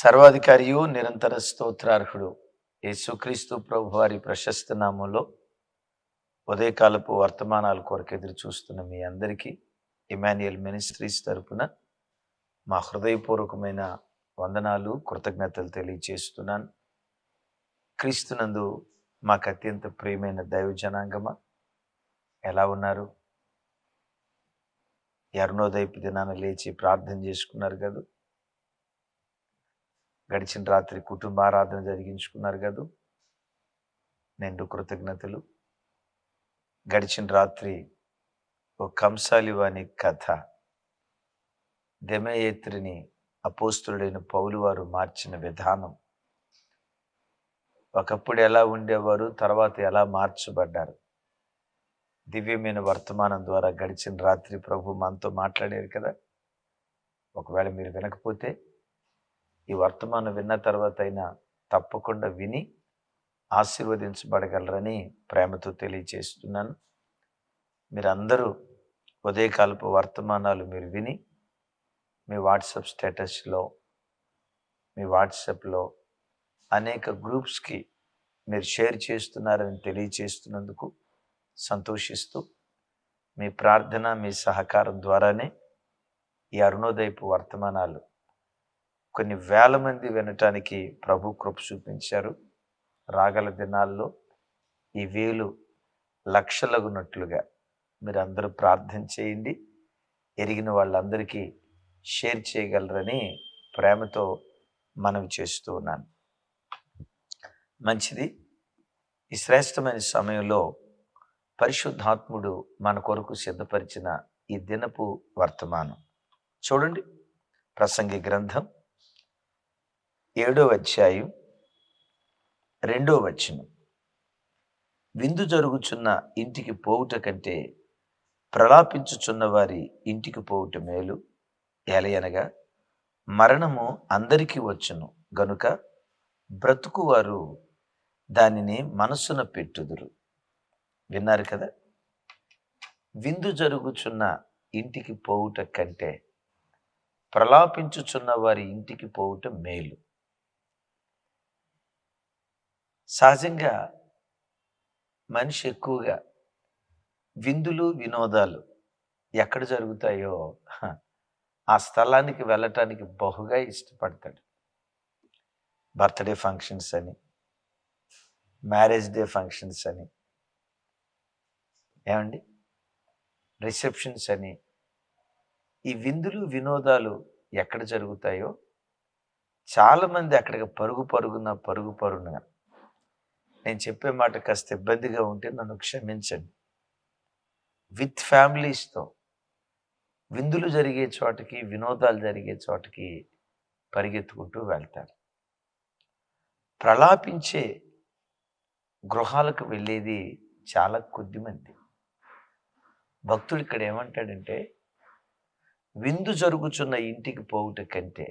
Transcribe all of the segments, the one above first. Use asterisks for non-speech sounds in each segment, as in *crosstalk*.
సర్వాధికారియు నిరంతర స్తోత్రార్హుడు. యేసుక్రీస్తు ప్రభు వారి ప్రశస్త నామంలో ఉదయకాలపు వర్తమానాల కొరకు ఎదురు చూస్తున్న మీ అందరికీ ఇమాన్యుయల్ మినిస్ట్రీస్ తరపున మా హృదయపూర్వకమైన వందనాలు కృతజ్ఞతలు తెలియచేస్తున్నాను. క్రీస్తునందు మాకు అత్యంత ప్రియమైన దైవ జనాంగమా ఎలా ఉన్నారు? ఈ అరుణోదయపు దినాన లేచి ప్రార్థన చేసుకున్నారు కదా. గడిచిన రాత్రి కుటుంబ ఆరాధన జరిగించుకున్నారు కదా. నిండు కృతజ్ఞతలు. గడిచిన రాత్రి ఓ కంసాలివాని కథ. దెమయేత్రిని అపోస్తుడైన పౌలు వారు మార్చిన విధానం. ఒకప్పుడు ఎలా ఉండేవారు తర్వాత ఎలా మార్చబడ్డారు? దివ్యమైన వర్తమానం ద్వారా గడిచిన రాత్రి ప్రభు మనతో మాట్లాడారు కదా. ఒకవేళ మీరు వినకపోతే ఈ వర్తమానం విన్న తర్వాత అయినా తప్పకుండా విని ఆశీర్వదించబడగలరని ప్రేమతో తెలియచేస్తున్నాను. మీరందరూ ఉదయకాలపు వర్తమానాలు మీరు విని మీ వాట్సాప్ స్టేటస్లో మీ వాట్సాప్లో అనేక గ్రూప్స్కి మీరు షేర్ చేస్తున్నారని తెలియచేస్తున్నందుకు సంతోషిస్తూ మీ ప్రార్థన మీ సహకారం ద్వారానే ఈ అరుణోదయపు వర్తమానాలు కొన్ని వేల మంది వినటానికి ప్రభు కృప చూపించారు. రాగల దినాల్లో ఈ వేలు లక్షలగునట్లుగా మీరు అందరూ ప్రార్థన చేయండి. ఎరిగిన వాళ్ళందరికీ షేర్ చేయగలరని ప్రేమతో మనవి చేస్తూ ఉన్నాను. మంచిది. ఈ శ్రేష్టమైన సమయంలో పరిశుద్ధాత్ముడు మన కొరకు సిద్ధపరిచిన ఈ దినపు వర్తమానం. చూడండి. ప్రసంగి గ్రంథం ఏడో అధ్యాయం రెండో వచనం. విందు జరుగుచున్న ఇంటికి పోవుట కంటే ప్రలాపించుచున్న వారి ఇంటికి పోవుట మేలు. ఎలయనగా మరణము అందరికీ వచ్చును. గనుక బ్రతుకువారు దానిని మనస్సున పెట్టుదురు. విన్నారు కదా? విందు జరుగుచున్న ఇంటికి పోవుట కంటే ప్రలాపించుచున్న వారి ఇంటికి పోవుట మేలు. సహజంగా మనిషి ఎక్కువగా విందులు వినోదాలు ఎక్కడ జరుగుతాయో ఆ స్థలానికి వెళ్ళటానికి బహుగా ఇష్టపడతాడు. బర్త్డే ఫంక్షన్స్ అని మ్యారేజ్ డే ఫంక్షన్స్ అని ఏమండి? రిసెప్షన్స్ అని ఈ విందులు వినోదాలు ఎక్కడ జరుగుతాయో చాలామంది అక్కడికి పరుగు పరుగున పరుగు పరుగున నేను చెప్పే మాట కాస్త ఇబ్బందిగా ఉంటే నన్ను క్షమించండి. విత్ ఫ్యామిలీస్తో విందులు జరిగే చోటకి వినోదాలు జరిగే చోటకి పరిగెత్తుకుంటూ వెళ్తారు. ప్రలాపించే గృహాలకు వెళ్ళేది చాలా కొద్దిమంది భక్తుడు ఇక్కడ ఏమంటాడంటే విందు జరుగుచున్న ఇంటికి పోవుట కంటే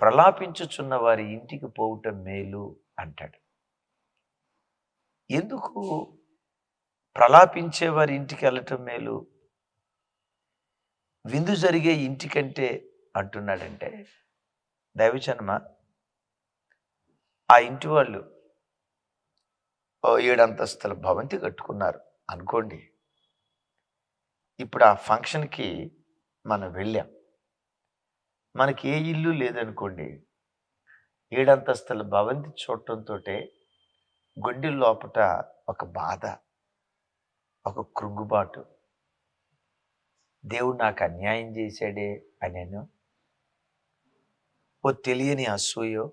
ప్రలాపించుచున్న వారి ఇంటికి పోవుట మేలు అంటాడు. ఎందుకు ప్రలాపించేవారి ఇంటికి వెళ్ళటం మేలు? విందు జరిగే ఇంటికంటే అంటున్నాడంటే దైవచనమ ఆ ఇంటి వాళ్ళు ఏడంతస్తుల భవంతి కట్టుకున్నారు అనుకోండి. ఇప్పుడు ఆ ఫంక్షన్కి మనం వెళ్ళాం. మనకి ఏ ఇల్లు లేదనుకోండి ఏడంతస్తుల భవంతి చూడటంతో గుండె లోపట ఒక బాధ ఒక కృంగుబాటు. దేవుడు నాకు అన్యాయం చేశాడే అనేను. ఓ తెలియని అసూయో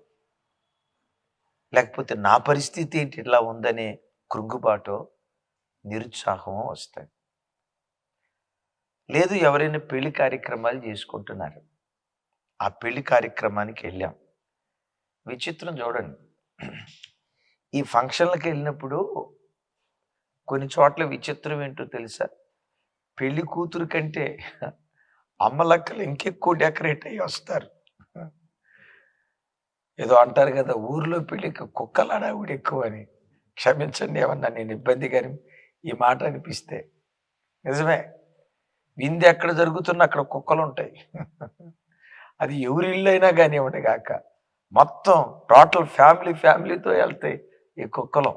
లేకపోతే నా పరిస్థితి ఏంటి ఇట్లా ఉందనే కృంగుబాటో నిరుత్సాహమో వస్తాయి. లేదు ఎవరైనా పెళ్ళి కార్యక్రమాలు చేసుకుంటున్నారు. ఆ పెళ్ళి కార్యక్రమానికి వెళ్ళాం. విచిత్రం చూడండి. ఈ ఫంక్షన్లకు వెళ్ళినప్పుడు కొన్ని చోట్ల విచిత్రం ఏంటో తెలుసా? పెళ్ళి కూతురు కంటే అమ్మలక్కలు ఇంకెక్కువ డెకరేట్ అయ్యి వస్తారు. ఏదో అంటారు కదా ఊర్లో పెళ్ళికి కుక్కలాడావిడ ఎక్కువ అని. క్షమించండి ఏమన్నా నేను ఇబ్బంది కానీ ఈ మాట అనిపిస్తే. నిజమే. విందు ఎక్కడ జరుగుతున్నా అక్కడ కుక్కలు ఉంటాయి అది ఎవరి ఇల్లు అయినా కానివ్వండి కాక మొత్తం టోటల్ ఫ్యామిలీ ఫ్యామిలీతో వెళ్తాయి ఈ కుక్కలో.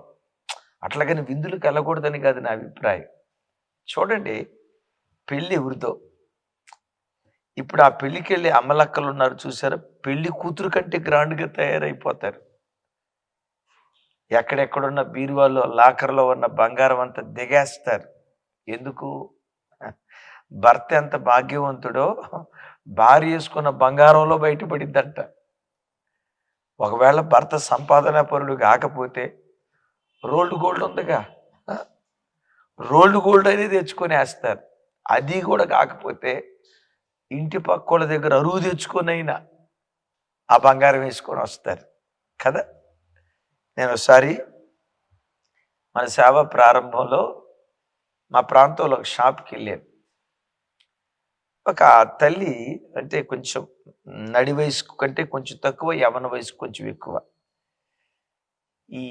అట్లాగని విందులకు వెళ్ళకూడదని కాదు నా అభిప్రాయం. చూడండి పెళ్ళి ఎవరితో ఇప్పుడు ఆ పెళ్ళికి వెళ్ళి అమ్మలక్కలు ఉన్నారు చూసారా? పెళ్ళి కూతురు కంటే గ్రాండ్గా తయారైపోతారు. ఎక్కడెక్కడున్న బీరువాలో లాకర్లో ఉన్న బంగారం అంతా దిగేస్తారు. ఎందుకు? భర్త ఎంత భాగ్యవంతుడో భార్య వేసుకున్న బంగారంలో బయటపడిద్దంట. ఒకవేళ భర్త సంపాదన పరుడు కాకపోతే రోల్డ్ గోల్డ్ ఉందిగా. రోల్డ్ గోల్డ్ అనేది తెచ్చుకొని వేస్తారు. అది కూడా కాకపోతే ఇంటి పక్కోళ్ళ దగ్గర అరువు తెచ్చుకొని అయినా ఆ బంగారం వేసుకొని వస్తారు. కదా? నేను ఒకసారి మన సేవ ప్రారంభంలో మా ప్రాంతంలో ఒక షాప్కి వెళ్ళాను. ఒక తల్లి అంటే కొంచెం నడి వయసు కంటే కొంచెం తక్కువ యవన వయసు కొంచెం ఎక్కువ. ఈ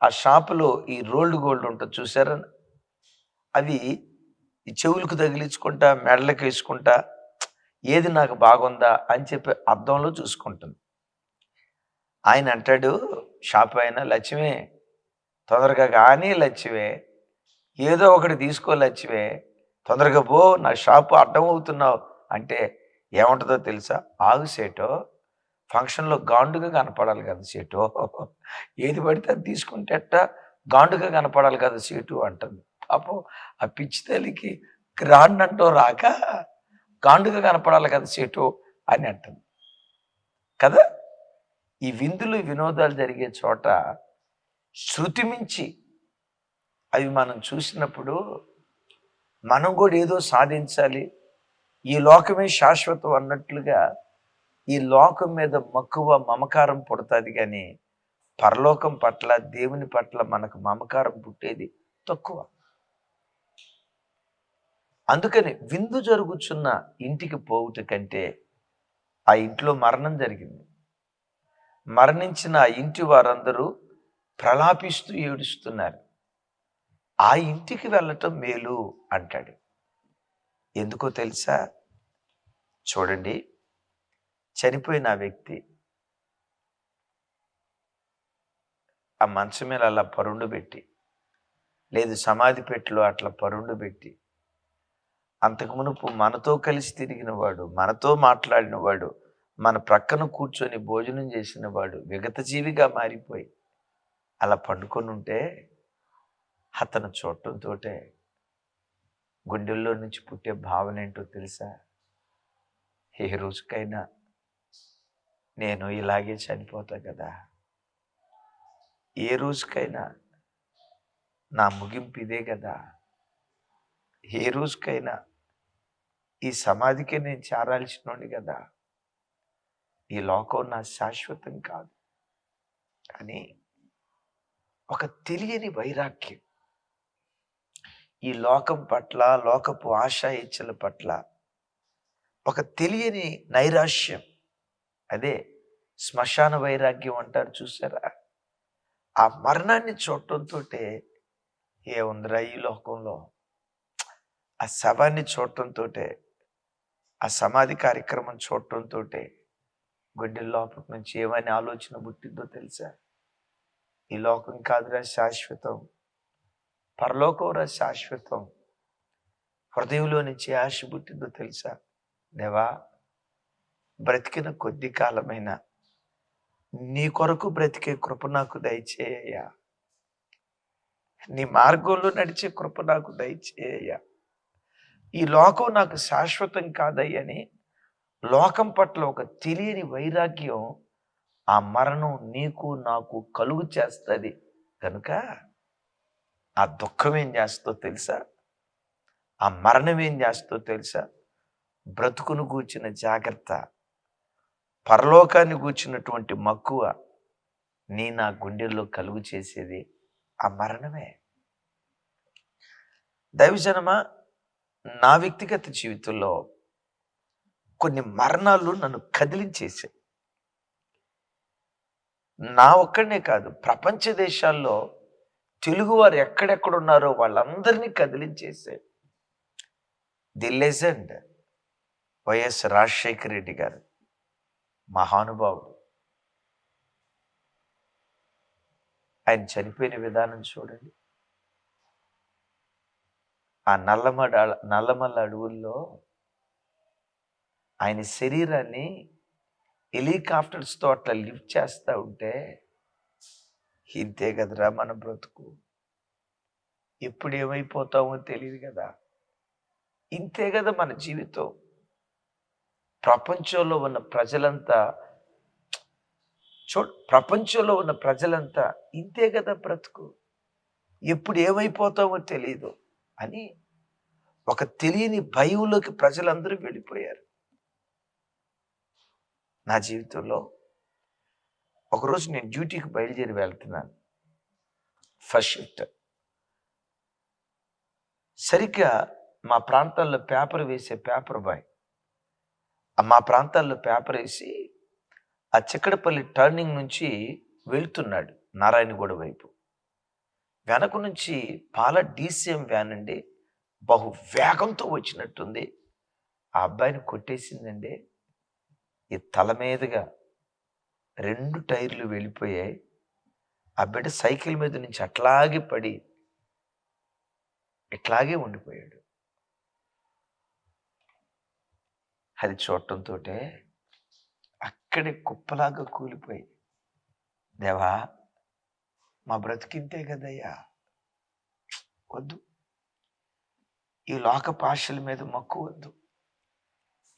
ఆ షాపులో ఈ రోల్డ్ గోల్డ్ ఉంటుంది చూసారా? అవి ఈ చెవులకు తగిలించుకుంటా మెడలకు వేసుకుంటా ఏది నాకు బాగుందా అని చెప్పి అర్థంలో చూసుకుంటుంది. ఆయన అంటాడు షాప్ ఆయన లక్ష్మే తొందరగా కానీ లక్ష్మే ఏదో ఒకటి తీసుకో లక్ష్మే తొందరగా పో నా షాపు అడ్డం అవుతున్నావు అంటే ఏముంటుందో తెలుసా? ఆగు సేటో ఫంక్షన్లో గాండుగా కనపడాలి కదా సీటు. ఏది పడితే అది తీసుకుంటేట గాండుగా కనపడాలి కదా సీటు అంటుంది. పాపం ఆ పిచ్చి తల్లికి గ్రాండ్ అంటూ రాక గాండుగా కనపడాలి కదా సీటు అని అంటుంది. కదా? ఈ విందులు వినోదాలు జరిగే చోట శృతి మించి అవి మనం చూసినప్పుడు మనం కూడా ఏదో సాధించాలి. ఈ లోకమే శాశ్వతం అన్నట్లుగా ఈ లోకం మీద మక్కువ మమకారం పుడుతుంది కానీ పరలోకం పట్ల దేవుని పట్ల మనకు మమకారం పుట్టేది తక్కువ. అందుకని విందు జరుగుచున్న ఇంటికి పోవుట కంటే ఆ ఇంట్లో మరణం జరిగింది. మరణించిన ఆ ఇంటి వారందరూ ప్రలాపిస్తూ ఏడుస్తున్నారు. ఆ ఇంటికి వెళ్ళటం మేలు అంటాడు. ఎందుకో తెలుసా? చూడండి. చనిపోయిన ఆ వ్యక్తి ఆ మంచం మీద అలా పరుండు పెట్టి లేదు సమాధి పెట్టిలో అట్లా పరుండు పెట్టి అంతకు మనతో కలిసి తిరిగిన వాడు మనతో మాట్లాడిన వాడు మన ప్రక్కన కూర్చొని భోజనం చేసిన వాడు విగతజీవిగా మారిపోయి అలా పండుకొని ఉంటే అతను చూడటంతో గుండెల్లో నుంచి పుట్టే భావన ఏంటో తెలుసా? ఏ రోజుకైనా నేను ఇలాగే చనిపోతా కదా. ఏ రోజుకైనా నా ముగింపు ఇదే కదా. ఏ రోజుకైనా ఈ సమాధికి నేను చేరాల్సినోడి కదా. ఈ లోకం నా శాశ్వతం కాదు. అని ఒక తెలియని వైరాగ్యం ఈ లోకం పట్ల లోకపు ఆశా ఇచ్చల పట్ల ఒక తెలియని నైరాశ్యం. అదే శ్మశాన వైరాగ్యం అంటారు చూసారా? ఆ మరణాన్ని చూడటంతో ఏముందిరా ఈ లోకంలో? ఆ శవాన్ని చూడటంతో ఆ సమాధి కార్యక్రమం చూడటంతో గుడ్డి లోపల నుంచి ఏమని ఆలోచన పుట్టిందో తెలుసా? ఈ లోకం కాదురా శాశ్వతం. పరలోకంరా శాశ్వతం హృదయంలో నుంచి ఆశ పుట్టిందో తెలుసా? దేవా బ్రతికిన కొద్ది కాలమైన నీ కొరకు బ్రతికే కృప నాకు దయచేయ నీ మార్గంలో నడిచే కృప నాకు దయచేయ ఈ లోకం నాకు శాశ్వతం కాదయ్యని లోకం పట్ల ఒక తెలియని వైరాగ్యం ఆ మరణం నీకు నాకు కలుగు చేస్తుంది. కనుక ఆ దుఃఖం ఏం చేస్తో తెలుసా? ఆ మరణం ఏం చేస్తో తెలుసా? బ్రతుకును కూర్చిన జాగ్రత్త పరలోకాన్ని కూర్చున్నటువంటి మక్కువ నీ నా గుండెల్లో కలుగు చేసేది ఆ మరణమే. దైవజనమా నా వ్యక్తిగత జీవితంలో కొన్ని మరణాలు నన్ను కదిలించేసాయి నా ఒక్కడనే కాదు ప్రపంచ దేశాల్లో తెలుగువారు ఎక్కడెక్కడ ఉన్నారో వాళ్ళందరినీ కదిలించేసే the legend YS Rajasekhara Reddy గారు మహానుభావుడు. ఆయన చనిపోయిన విధానం చూడండి. ఆ నల్లమడ నల్లమల్ల అడవుల్లో ఆయన శరీరాన్ని హెలికాప్టర్స్తో అట్లా లిఫ్ట్ చేస్తూ ఉంటే ఇంతే కదరా మన బ్రతుకు. ఎప్పుడు ఏమైపోతామో తెలియదు కదా. ఇంతే కదా మన జీవితం. ప్రపంచంలో ఉన్న ప్రజలంతా చూ ప్రపంచంలో ఉన్న ప్రజలంతా ఇంతే కదా బ్రతుకు. ఎప్పుడు ఏమైపోతామో తెలియదు అని ఒక తెలియని భయంలోకి ప్రజలందరూ వెళ్ళిపోయారు. నా జీవితంలో ఒకరోజు నేను డ్యూటీకి బయలుదేరి వెళ్తున్నాను. First shift. సరిగ్గా మా ప్రాంతాల్లో పేపర్ వేసే పేపర్ బాయ్. మా ప్రాంతాల్లో పేపర్ వేసి ఆ చిక్కడపల్లి టర్నింగ్ నుంచి వెళ్తున్నాడు నారాయణగూడ వైపు. వెనక నుంచి పాల డీసీఎం వ్యాన్ అండి బహు వేగంతో వచ్చినట్టుంది. ఆ అబ్బాయిని కొట్టేసిందండి. ఈ తల మీదుగా రెండు టైర్లు వెళ్ళిపోయాయి. ఆ బిడ్డ సైకిల్ మీద నుంచి అట్లాగే పడి ఇట్లాగే ఉండిపోయాడు. అది చూడటంతో అక్కడే కుప్పలాగా కూలిపోయి దేవా మా బ్రతికింతే కదయ్యా వద్దు. ఈ లోక పాషల మీద మక్కువ వద్దు.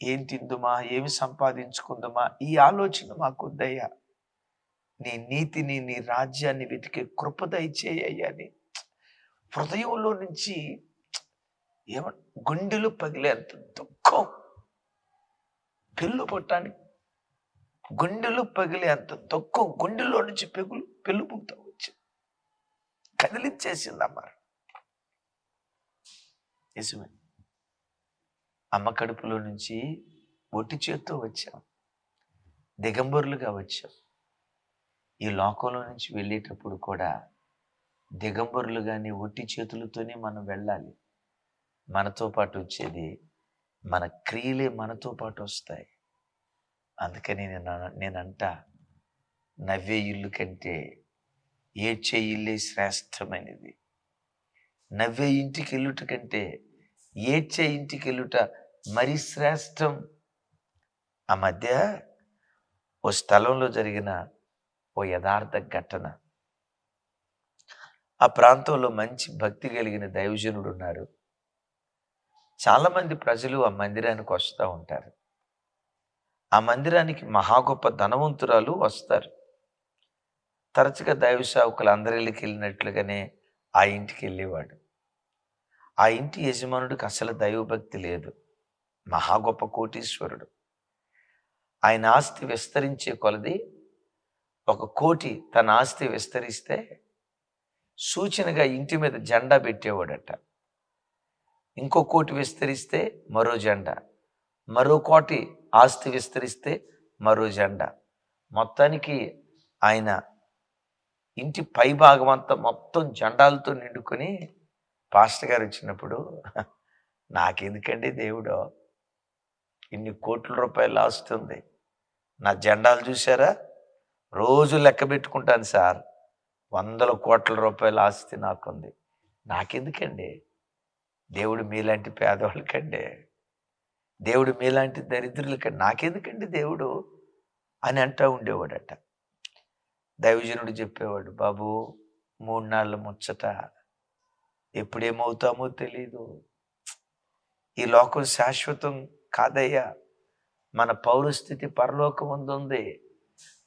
ఏం తిందుమా? ఏమి సంపాదించుకుందామా? ఈ ఆలోచన మాకు వద్దయ్యా నీ నీతిని నీ రాజ్యాన్ని వెతికే కృప దయచేయ్యా అని హృదయంలో నుంచి ఏమ గుండెలు పగిలేంత దుఃఖం. పెళ్ళు పట్టానికి గుండెలు పగిలేంత దుఃఖం. గుండెలో నుంచి పెగులు పెళ్ళు పుట్టా వచ్చి. కదిలించేసింది అమ్మ. నిజమే అమ్మ కడుపులో నుంచి ఒట్టి చేత్తో వచ్చాం. దిగంబరులుగా వచ్చాం. ఈ లోకంలో నుంచి వెళ్ళేటప్పుడు కూడా దిగంబరులుగానే ఒట్టి చేతులతోనే మనం వెళ్ళాలి. మనతో పాటు వచ్చేది మన క్రియలే మనతో పాటు వస్తాయి. అందుకని నేను నేనంట నవ్వే ఇల్లు కంటే ఏడ్చే ఇల్లే శ్రేష్టమైనది. నవ్వే ఇంటికి వెళ్ళుట కంటే ఏడ్చే ఇంటికెళ్ళుట మరి శ్రేష్టం. ఆ మధ్య ఓ స్థలంలో జరిగిన ఓ యథార్థ ఘటన. ఆ ప్రాంతంలో మంచి భక్తి కలిగిన దైవజనుడు ఉన్నారు. చాలామంది ప్రజలు ఆ మందిరానికి వస్తూ ఉంటారు. ఆ మందిరానికి మహా గొప్ప ధనవంతురాలు వస్తారు. తరచుగా దైవ సేవకులు అందరిళ్ళకి వెళ్ళినట్లుగానే ఆ ఇంటికి వెళ్ళేవాడు. ఆ ఇంటి యజమానుడికి అసలు దైవభక్తి లేదు. మహా గొప్ప కోటీశ్వరుడు. ఆయన ఆస్తి విస్తరించే కొలది ఒక కోటి తన ఆస్తి విస్తరిస్తే సూచనగా ఇంటి మీద జెండా పెట్టేవాడట. ఇంకో కోటి విస్తరిస్తే మరో జెండా. మరో కోటి ఆస్తి విస్తరిస్తే మరో జెండా. మొత్తానికి ఆయన ఇంటి పై భాగం అంతా మొత్తం జెండాలతో నిండుకొని పాస్టర్ గారు వచ్చినప్పుడు *laughs* నాకెందుకండి దేవుడు? ఇన్ని కోట్ల రూపాయలు ఆస్తుంది నా జెండాలు చూసారా రోజు లెక్క పెట్టుకుంటాను సార్. వందల కోట్ల రూపాయల ఆస్తి నాకుంది. నాకెందుకండి? దేవుడు మీలాంటి పేదవాళ్ళకండి. దేవుడు మీలాంటి దరిద్రులకండి. నాకెందుకండి దేవుడు? అని అంటూ ఉండేవాడట. దైవజనుడు చెప్పేవాడు బాబు మూడు నాళ్ళ ముచ్చట ఎప్పుడేమవుతామో తెలీదు. ఈ లోకం శాశ్వతం కాదయ్యా. మన పౌరస్థితి పరలోకం ఉంది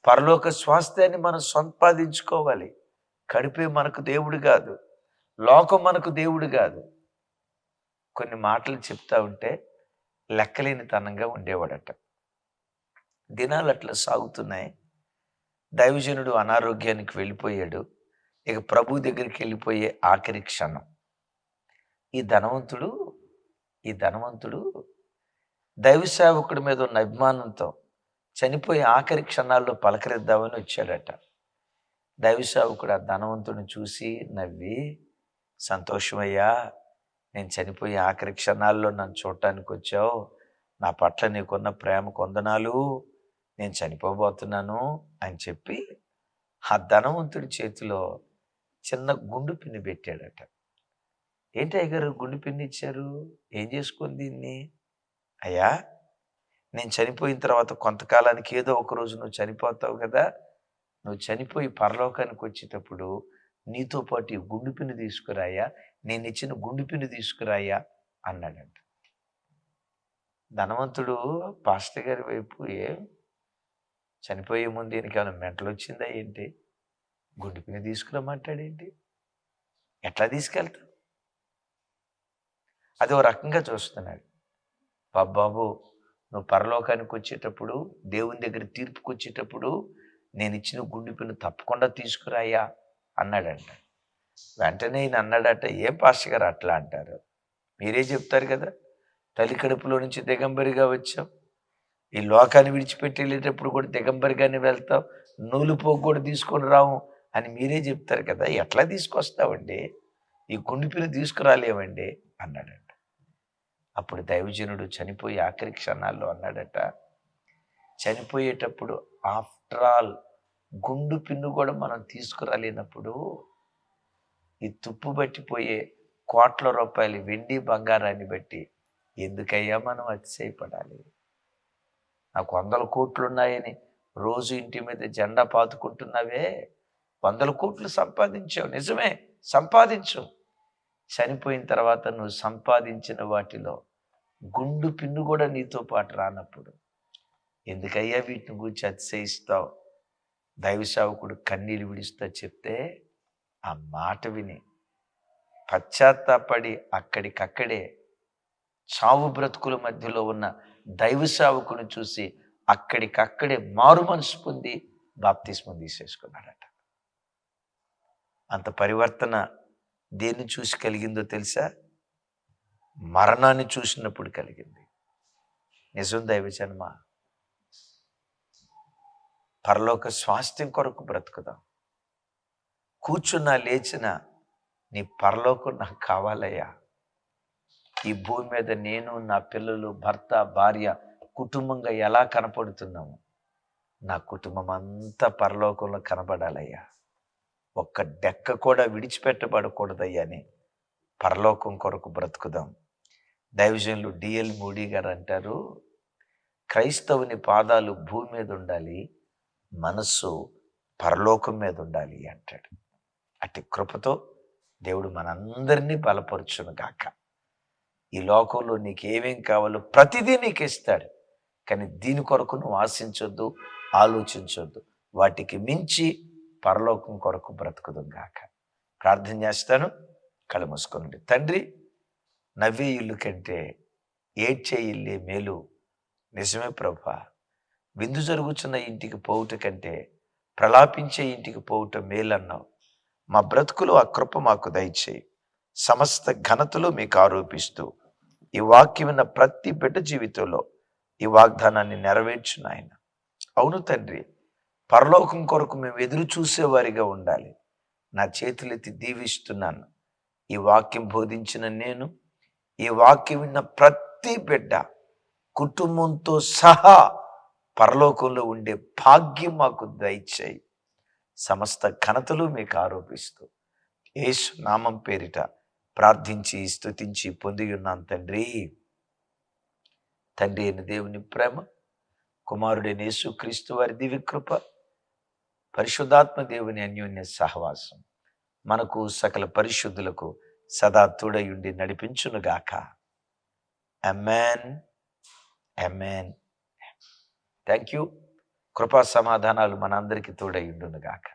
పరలోక స్వాస్థ్యాన్ని మనం సంపాదించుకోవాలి. కడిపే మనకు దేవుడు కాదు. లోకం మనకు దేవుడు కాదు. కొన్ని మాటలు చెప్తా ఉంటే లెక్కలేనితనంగా ఉండేవాడట. దినాలు అట్లా సాగుతున్నాయి. దైవజనుడు అనారోగ్యానికి వెళ్ళిపోయాడు. ఇక ప్రభు దగ్గరికి వెళ్ళిపోయే ఆఖరి క్షణం. ఈ ధనవంతుడు ఈ ధనవంతుడు దైవ సేవకుడి మీద ఉన్న అభిమానంతో చనిపోయే ఆఖరి క్షణాల్లో పలకరిద్దామని వచ్చాడట. దైవ సేవకుడు ఆ ధనవంతుడిని చూసి నవ్వి సంతోషమయ్యా నేను చనిపోయే ఆఖరి క్షణాల్లో నన్ను చూడటానికి వచ్చావు. నా పట్ల నీకున్న ప్రేమ కొందనాలు. నేను చనిపోబోతున్నాను అని చెప్పి ఆ ధనవంతుడి చేతిలో చిన్న గుండు పిన్ని పెట్టాడట. ఏంటి అయ్యగారు గుండు పిన్ని ఇచ్చారు? ఏం చేసుకుంది దీన్ని? అయ్యా నేను చనిపోయిన తర్వాత కొంతకాలానికి ఏదో ఒక రోజు నువ్వు చనిపోతావు కదా? నువ్వు చనిపోయి పరలోకానికి వచ్చేటప్పుడు నీతో పాటు ఈ గుండు పిన్ను తీసుకురాయా నేను ఇచ్చిన గుండు పిన్ను తీసుకురాయా అన్నాడంట. ధనవంతుడు పాస్టర్ గారి వైపు ఏం చనిపోయే ముందు ఈయనకి ఏమైనా మెంటలు వచ్చిందా ఏంటి? గుండు పిన్ను తీసుకురమ్మంటాడేంటి? ఎట్లా తీసుకెళ్తావు? అది ఓ రకంగా చూస్తున్నాడు. బాబాబు నువ్వు పరలోకానికి వచ్చేటప్పుడు దేవుని దగ్గర తీర్పుకి వచ్చేటప్పుడు నేను ఇచ్చిన గుండె పిన్ను తప్పకుండా తీసుకురాయా అన్నాడంట. వెంటనే ఈయన అన్నాడట ఏం పాస్టర్ గారు అట్లా అంటారు? మీరే చెప్తారు కదా తల్లి కడుపులో నుంచి దిగంబరిగా వచ్చాం ఈ లోకాన్ని విడిచిపెట్టి వెళ్ళేటప్పుడు కూడా దిగంబరిగానే వెళ్తాం నూలు పోగు కూడా తీసుకొని రావు అని మీరే చెప్తారు కదా ఎట్లా తీసుకొస్తావండి? ఈ గుండె పిన్ను తీసుకురాలేమండి అన్నాడంట. అప్పుడు దైవజనుడు చనిపోయి ఆఖరి క్షణాల్లో అన్నాడట చనిపోయేటప్పుడు ఆఫ్టర్ ఆల్ గుండు పిన్ను కూడా మనం తీసుకురాలేనప్పుడు ఈ తుప్పు పట్టిపోయే కోట్ల రూపాయలు వెండి బంగారాన్ని బట్టి ఎందుకయ్యా మనం అతిశయపడాలి? నాకు వందల కోట్లు ఉన్నాయని రోజు ఇంటి మీద జెండా పాతుకుంటున్నావే. వందల కోట్లు సంపాదించావు నిజమే సంపాదించు. చనిపోయిన తర్వాత నువ్వు సంపాదించిన వాటిలో గుండు పిన్ను కూడా నీతో పాటు రానప్పుడు. ఎందుకయ్యా వీటిని గురించి అతిశయిస్తావు? దైవ సేవకుడు కన్నీళ్ళు విడిస్తా చెప్తే ఆ మాట విని పశ్చాత్తాపడి అక్కడికక్కడే చావు బ్రతుకుల మధ్యలో ఉన్న దైవ సేవకుని చూసి అక్కడికక్కడే మారు మనసు పొంది బాప్తిస్మం తీసేసుకున్నాడట. అంత పరివర్తన దేన్ని చూసి కలిగిందో తెలుసా? మరణాన్ని చూసినప్పుడు కలిగింది. నిజం దైవజన్మ. పరలోక స్వాస్థ్యం కొరకు బ్రతుకుదాం. కూర్చున్నా లేచిన నీ పరలోకం నాకు కావాలయ్యా. ఈ భూమి మీద నేను నా పిల్లలు భర్త భార్య కుటుంబంగా ఎలా కనపడుతున్నాము నా కుటుంబం అంతా పరలోకంలో కనబడాలయ్యా. ఒక్క డెక్క కూడా విడిచిపెట్టబడకూడదయ్యా అని పరలోకం కొరకు బ్రతుకుదాం. దైవజనులు డిఎల్ మూడీ గారు అంటారు క్రైస్తవుని పాదాలు భూమి మీద ఉండాలి మనస్సు పరలోకం మీద ఉండాలి అంటాడు. అట్టి కృపతో దేవుడు మనందరినీ బలపరుచును గాక. ఈ లోకంలో నీకు కావాలో ప్రతిదీ నీకు ఇస్తాడు కానీ దీని కొరకు నువ్వు ఆశించొద్దు ఆలోచించొద్దు. వాటికి మించి పరలోకం కొరకు బ్రతుకుదు గాక. ప్రార్థన చేస్తాను కళ్ళు మూసుకోనండి తండ్రి నవ్వే ఇల్లు కంటే ఏడ్చే ఇల్లే మేలు. నిజమే ప్రభా. విందు జరుగుతున్న ఇంటికి పోవుట కంటే ప్రలాపించే ఇంటికి పోవుట మేలన్నావు. మా బ్రతుకులు ఆ కృప మాకు దయచేయి. సమస్త ఘనతలు మీకు ఆరోపిస్తూ ఈ వాక్యం విన్న ప్రతి బిడ్డ జీవితంలో ఈ వాగ్దానాన్ని నెరవేర్చు నాయన. అవును తండ్రి పరలోకం కొరకు మేము ఎదురు చూసేవారిగా ఉండాలి. నా చేతులెత్తి దీవిస్తున్నాను. ఈ వాక్యం బోధించిన నేను ఈ వాక్యం విన్న ప్రతి బిడ్డ కుటుంబంతో సహా పరలోకంలో ఉండే భాగ్యం మాకు దయచేయి. సమస్త ఘనతలు మీకు ఆరోపిస్తూ యేసు నామం పేరిట ప్రార్థించి స్తుతించి పొంది ఉన్నాను తండ్రి. తండ్రి అయిన దేవుని ప్రేమ కుమారుడైన యేసు క్రీస్తు వారి దివికృప పరిశుద్ధాత్మ దేవుని అన్యోన్య సహవాసం. మనకు సకల పరిశుద్ధులకు సదా తోడయుండి నడిపించునుగాక. అమెన్ అమెన్ థ్యాంక్ యూ కృపా సమాధానాలు మనందరికీ తోడయుండునుగాక.